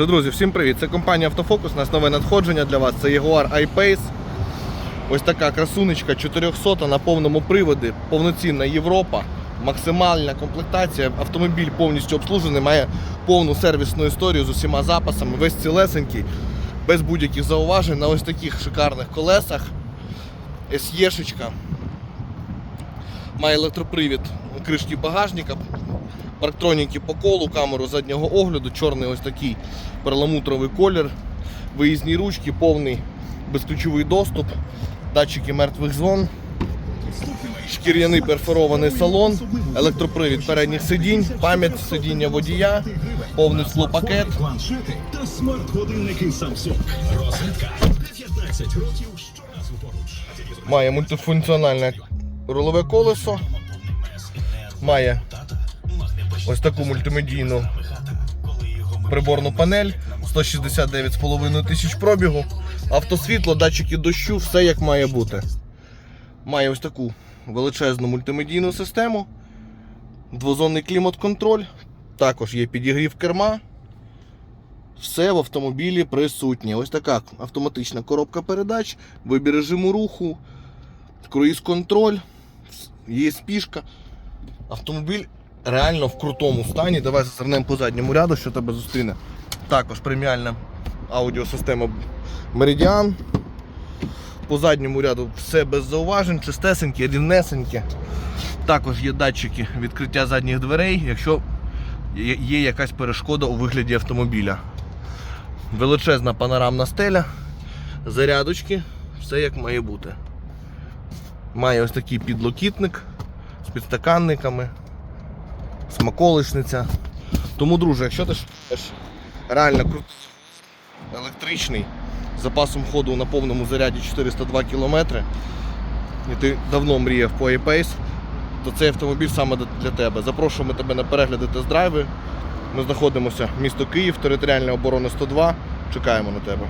Друзі, всім привіт! Це компанія Автофокус. У нас нове надходження для вас. Це Jaguar I-Pace. Ось така красунечка 400 на повному приводі, повноцінна Європа, максимальна комплектація. Автомобіль повністю обслужений, має повну сервісну історію з усіма запасами, весь цілесенький, без будь-яких зауважень на ось таких шикарних колесах. SE-шечка. Має електропривід кришки багажника, парктроніки по колу, камеру заднього огляду, чорний ось такий перламутровий колір, виїзні ручки, повний безключовий доступ, датчики мертвих зон, шкіряний перфорований салон, електропривід передніх сидінь, пам'ять сидіння водія, повний склопакет. планшети та смарт-годинники Samsung. Розетка 19 років щоразу поруч. Має мультифункціональне рулове колесо, має ось таку мультимедійну приборну панель, 169,5 тисяч пробігу, автосвітло, датчики дощу, все як має бути. Має ось таку величезну мультимедійну систему, двозонний клімат-контроль, також є підігрів керма. Все в автомобілі присутнє. Ось така автоматична коробка передач, вибір режиму руху, круїз-контроль, є спішка. Автомобіль реально в крутому стані. Давай зазирнемо по задньому ряду, що тебе зустріне. Також преміальна аудіосистема Meridian. По задньому ряду все без зауважень, чистесеньке, рівнесеньке. Також є датчики відкриття задніх дверей, якщо є якась перешкода у вигляді автомобіля. Величезна панорамна стеля, зарядочки, все як має бути. Має ось такий підлокітник з підстаканниками, смаколишниця. Тому, друже, якщо ти ж реально крутий, електричний, з запасом ходу на повному заряді 402 км, і ти давно мріяв по e-Pace, то цей автомобіль саме для тебе. Запрошуємо тебе на перегляди тест-драйви. Ми знаходимося місто Київ, територіальна оборона 102. Чекаємо на тебе.